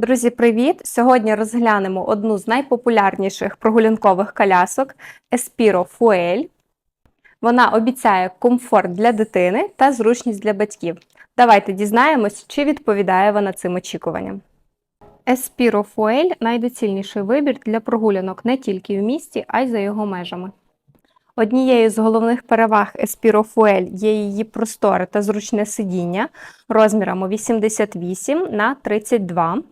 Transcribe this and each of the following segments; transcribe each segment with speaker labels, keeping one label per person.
Speaker 1: Друзі, привіт! Сьогодні розглянемо одну з найпопулярніших прогулянкових колясок Espiro Fuel. Вона обіцяє комфорт для дитини та зручність для батьків. Давайте дізнаємось, чи відповідає вона цим очікуванням. Espiro Fuel – найдоцільніший вибір для прогулянок не тільки в місті, а й за його межами. Однією з головних переваг Espiro Fuel є її просторе та зручне сидіння розмірами 88 на 32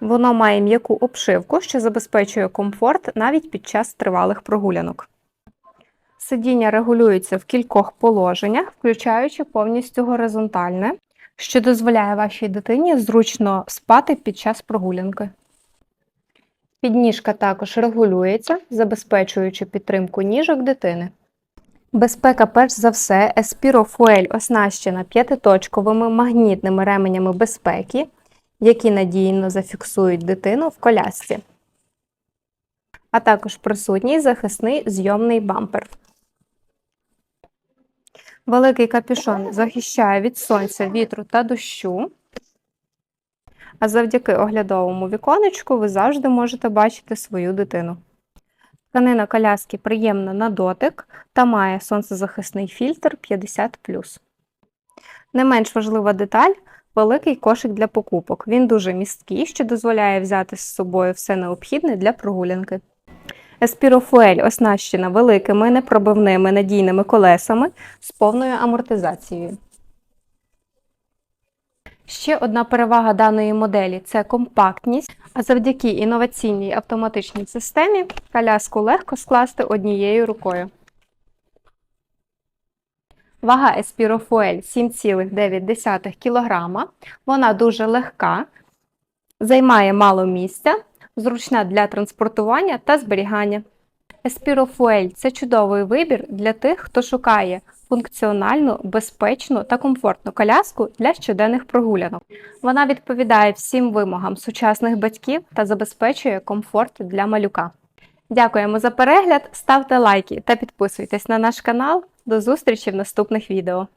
Speaker 1: Воно має м'яку обшивку, що забезпечує комфорт навіть під час тривалих прогулянок. Сидіння регулюється в кількох положеннях, включаючи повністю горизонтальне, що дозволяє вашій дитині зручно спати під час прогулянки. Підніжка також регулюється, забезпечуючи підтримку ніжок дитини. Безпека, перш за все, Fuel оснащена п'ятиточковими магнітними ременями безпеки, які надійно зафіксують дитину в колясці. А також присутній захисний зйомний бампер. Великий капюшон захищає від сонця, вітру та дощу. А завдяки оглядовому віконечку ви завжди можете бачити свою дитину. Тканина коляски приємна на дотик та має сонцезахисний фільтр 50. Не менш важлива деталь великий кошик для покупок. Він дуже місткий, що дозволяє взяти з собою все необхідне для прогулянки. Fuel оснащена великими непробивними надійними колесами з повною амортизацією. Ще одна перевага даної моделі це компактність, а завдяки інноваційній автоматичній системі коляску легко скласти однією рукою. Вага Fuel 7,9 кг. Вона дуже легка, займає мало місця, зручна для транспортування та зберігання. Fuel – це чудовий вибір для тих, хто шукає функціональну, безпечну та комфортну коляску для щоденних прогулянок. Вона відповідає всім вимогам сучасних батьків та забезпечує комфорт для малюка. Дякуємо за перегляд, ставте лайки та підписуйтесь на наш канал. До зустрічі в наступних відео.